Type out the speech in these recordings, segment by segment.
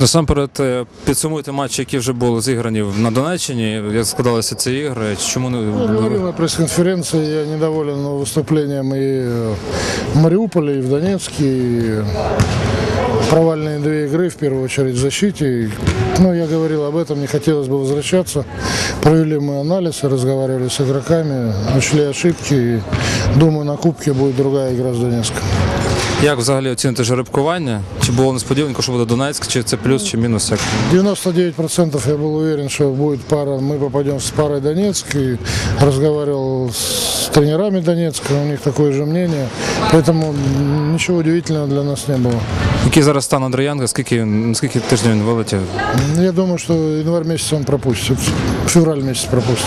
Насамперед, е, підсумуйте матчі, які вже були зіграні на Донеччині. Як складалися ці ігри? Чому Я не говорил на прес-конференції? я недоволен виступленням и э, в Маріуполі, і в Донецке, и провальные две игры, в первую очередь в защите. Ну, я говорил об этом, не хотелось бы возвращаться. Провели мы анализ, разговаривали с игроками, нашли ошибки. И, думаю, на Кубке будет другая игра с Донецком. як взагалі оціните жеребкування? Чи було несподіванко, що буде Донецьк, чи це плюс, чи мінус? Як 99% я был уверен, что будет пара, мы попадем с парой Донецк. И разговаривал с тренерами Донецка, у них такое же мнение. Поэтому м, ничего удивительного для нас не было. який зараз стан Андріянга? Скільки наскільки тижнів він вилетів? Я думаю, что январь месяц он пропустит, февраль месяц пропустит.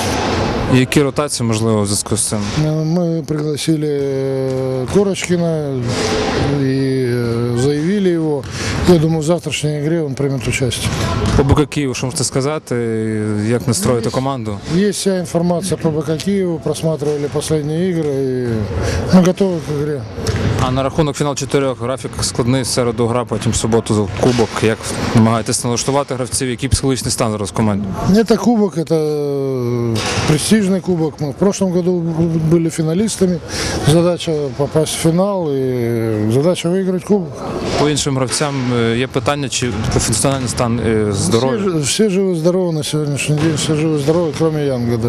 І які ротації можливо в зв'язку з цим? Э, Мы пригласили э, Корочкина и э, заявили его. Я думаю, в завтрашней игре он примет участие. По БК Києву, що можете сказати? Як настроїти команду? Есть вся информация по БК Киеву, просматривали последние игры и мы готовы к игре. А на рахунок фінал чотирьох графік складний в середу гра, потім в суботу кубок. Як намагаєтесь налаштувати гравців? Який психологічний стан зараз в команді? Это кубок, это э, престижный кубок. Мы в прошлом году были финалистами. Задача попасть в финал и задача выиграть кубок. По іншим гравцям е, є питання, чи функціональний стан е, Все, здоров'я? ж- все живы-здоровы на сегодняшний день, все живы-здоровы, кроме Янга, да.